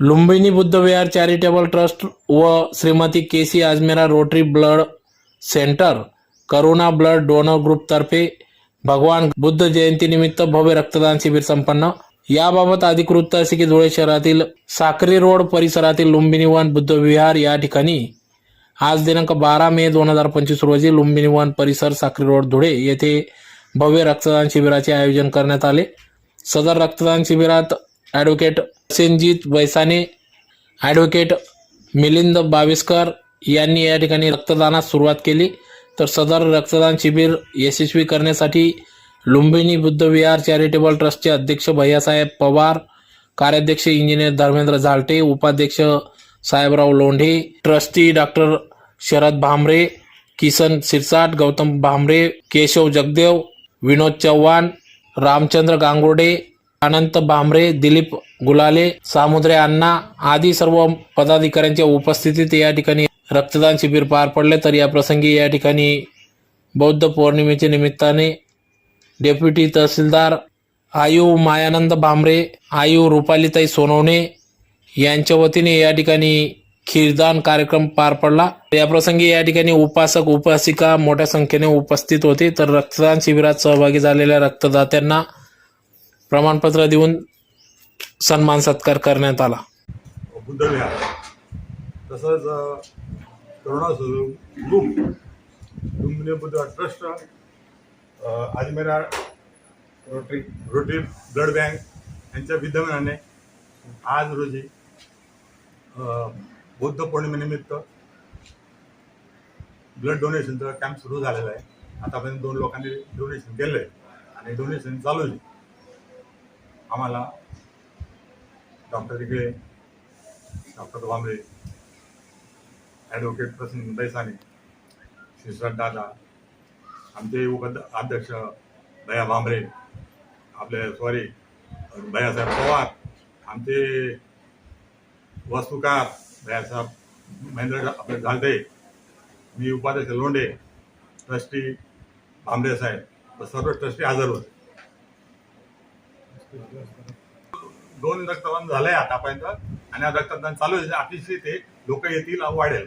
Lumbini Buddha Vihar charitable trust व Shrimati K C Ajmera Rotary blood centre Karuna blood donor ग्रुपतर्फे Bhagwan Buddha जयंतीनिमित्त भव्य रक्तदान शिबिर संपन्न. याबाबत अधिकृत असे की धुळे शहरातील साक्री रोड परिसरातील लुंबिनी वन बुद्ध विहार या ठिकाणी आज दिनांक बारा मे दोन हजार पंचवीस रोजी लुंबिनी वन परिसर साक्री रोड धुळे येथे भव्य रक्तदान शिबिराचे आयोजन करण्यात आले. सदर रक्तदान शिबिरात ॲडव्होकेट सेनजीत वैसाने ॲडव्होकेट मिलिंद बाविस्कर यांनी या ठिकाणी रक्तदानास सुरुवात केली. तर सदर रक्तदान शिबिर यशस्वी करण्यासाठी लुंबिनी बुद्ध विहार चॅरिटेबल ट्रस्टचे अध्यक्ष भैयासाहेब पवार कार्याध्यक्ष इंजिनियर धर्मेंद्र झालटे उपाध्यक्ष साहेबराव लोंढे ट्रस्टी डॉक्टर शरद भामरे किसन सिरसाट गौतम भामरे केशव जगदेव विनोद चव्हाण रामचंद्र गांगोडे अनंत भांबरे दिलीप गुलाले सामुद्रे अण्णा आदी सर्व पदाधिकाऱ्यांच्या उपस्थितीत या ठिकाणी रक्तदान शिबिर पार पडले. तर या प्रसंगी या ठिकाणी बौद्ध पौर्णिमेच्या निमित्ताने डेप्युटी तहसीलदार आयु मायानंद भांबरे आयु रुपालीताई सोनवणे यांच्या वतीने या ठिकाणी खीरदान कार्यक्रम पार पडला. या प्रसंगी या ठिकाणी उपासक उपासिका मोठ्या संख्येने उपस्थित होते. तर रक्तदान शिबिरात सहभागी झालेल्या रक्तदात्यांना प्रमाणपत्र देऊन सन्मान सत्कार करण्यात आला. बुद्धविहार. तसंच करुणा स्वरूप ग्रुप बुद्ध ट्रस्ट अ, Ajmera Rotary Rotary blood bank यांच्या विद्यमानाने आज रोजी बौद्ध पौर्णिमेनिमित्त ब्लड डोनेशनचा कॅम्प सुरू झालेला आहे. आतापर्यंत दोन लोकांनी डोनेशन केलं आहे आणि डोनेशन चालू आहे. आम्हाला डॉक्टर इकडे डॉक्टर भांबळे ॲडव्होकेट प्रसन्न दैसाने शिरसाट दादा आमचे उपद अध्यक्ष दया भांबरे आपले सॉरी दयासाहेब पवार आमचे वास्तुकार दयासाहेब महेंद्र आपले झालते मी उपाध्यक्ष लोंढे ट्रस्टी भांबरे साहेब सर्व ट्रस्टी हजर होते. दोन रक्तदान झालंय आतापर्यंत आणि रक्तदान चालू आहे. अतिशय ते लोक येतील वाढेल.